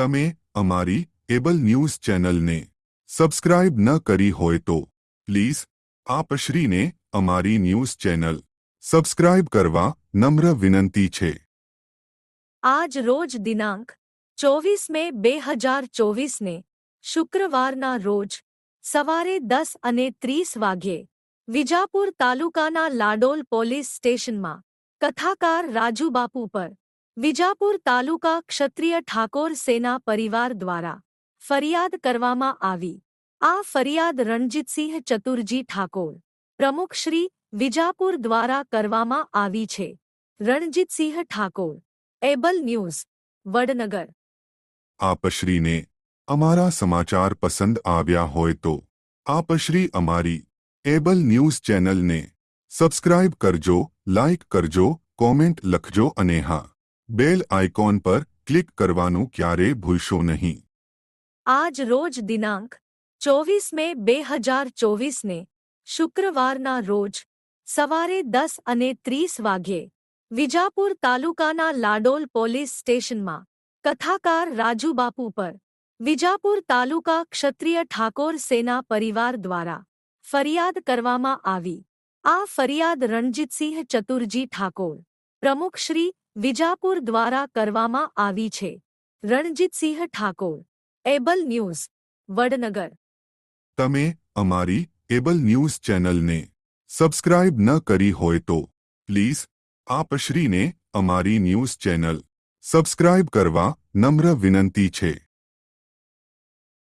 તમે અમારી cable news ચેનલને સબસ્ક્રાઇબ ન કરી હોય તો પ્લીઝ આપશ્રીને અમારી ન્યૂઝ ચેનલ સબસ્ક્રાઇબ કરવા નમ્ર વિનંતી છે આજ રોજ દિનાંક ચોવીસ મે બે હજાર ચોવીસને શુક્રવારના રોજ સવારે દસ અને ત્રીસ વાગ્યે વિજાપુર તાલુકાના લાડોલ પોલીસ સ્ટેશનમાં કથાકાર રાજુબાપુ પર विजापूर तालुका क्षत्रिय ठाकुर सेना परिवार द्वारा फरियाद करवामा आवी આ ફરિયાદ રણજીતસિંહ ચતુર્જી ઠાકોર પ્રમુખ શ્રી વિજાપુર દ્વારા કરવામાં આવી છે રણજીતસિંહ ઠાકોર એબલ ન્યૂઝ વડનગર આપ શ્રી ને અમારો સમાચાર પસંદ આવ્યા હોય તો આપ શ્રી અમારી એબલ ન્યૂઝ ચેનલ ને સબ્સ્ક્રાઇબ કરજો લાઈક કરજો કોમેન્ટ લખજો અને હા बेल आइकॉन पर क्लिक करવાનું ક્યારેય ભૂલશો નહીં આજ રોજ દિनांक 24 મે 2024 ને શુક્રવાર ના રોજ સવારે 10:30 વાગે વિજાપુર તાલુકાના લાડોલ પોલીસ સ્ટેશનમાં કથાકાર રાજુ બાપુ પર વિજાપુર તાલુકા ક્ષત્રિય ઠાકોર સેના પરિવાર દ્વારા ફરિયાદ કરવામાં આવી આ ફરિયાદ રંજીતસિંહ ચતુરજી ઠાકોર પ્રમુખ શ્રી વિજાપુર દ્વારા કરવામાં આવી છે રણજીતસિંહ ઠાકોર એબલ ન્યૂઝ વડનગર તમે અમારી એબલ ન્યૂઝ ચેનલને સબસ્ક્રાઇબ ન કરી હોય તો પ્લીઝ આપશ્રીને અમારી ન્યૂઝ ચેનલ સબસ્ક્રાઇબ કરવા નમ્ર વિનંતી છે